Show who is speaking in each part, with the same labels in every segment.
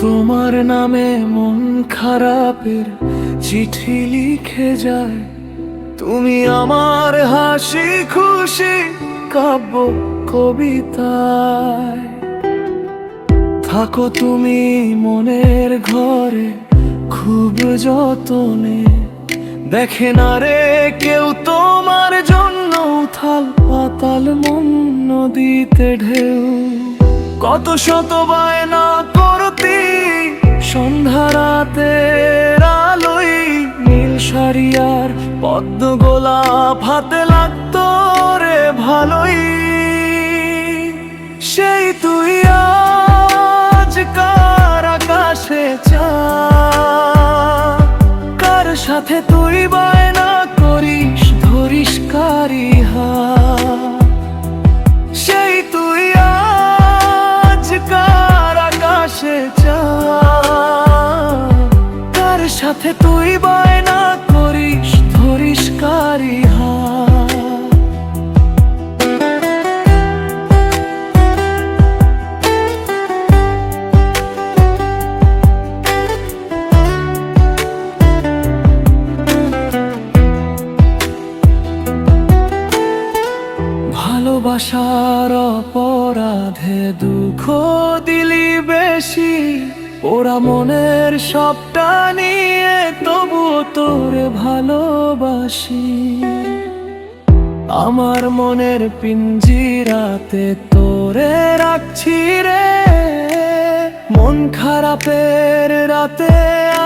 Speaker 1: তোমার নামে মন খারাপের চিঠি লিখে যায়। তুমি আমার হাসি খুশি কাব্য কবিতায়। থাকো তুমি মনের ঘরে খুব যতনে। দেখে না রে কেউ তোমার জন্য থাল পাতাল মন নদীতে ঢেউ। কত শত বায়না করতি সন্ধ্যা রাতে আলোই নীল সারিয়ার পদ্ম গোলাপ হাতে লাগতো রে ভালোই। সেই তুই আজ কার আকাশে চা? কার সাথে তুই বায়না সাথে তুই বায়না করিস ধরিস কারি ভালোবাসার অপরাধে দুঃখ দিলি বেশি। ওরা মনের সবটা নিয়ে তবুও তোরে ভালোবাসি। আমার মনের পিঞ্জিরাতে তোরে রাখছি রে। মন খারাপের রাতে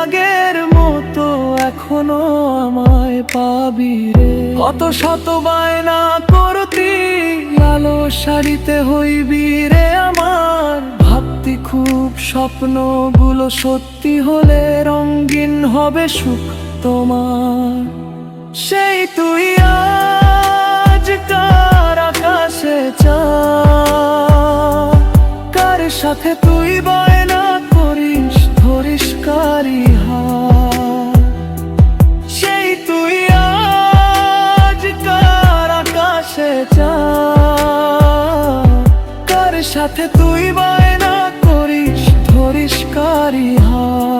Speaker 1: আগের মতো এখনও আমায় পাবি রে। কত শত বায়না করতি আলো শাড়িতে হইবি রে। খুব স্বপ্নগুলো সত্যি হলে রঙিন হবে সুখ তোমার। সেই তুই আজ কার আকাশে কার সাথে তুই বায়না করিস, ধরিস কারি সেই তুই আজ কার আকাশে কার সাথে তুই বা পরিষ্কারই হয়।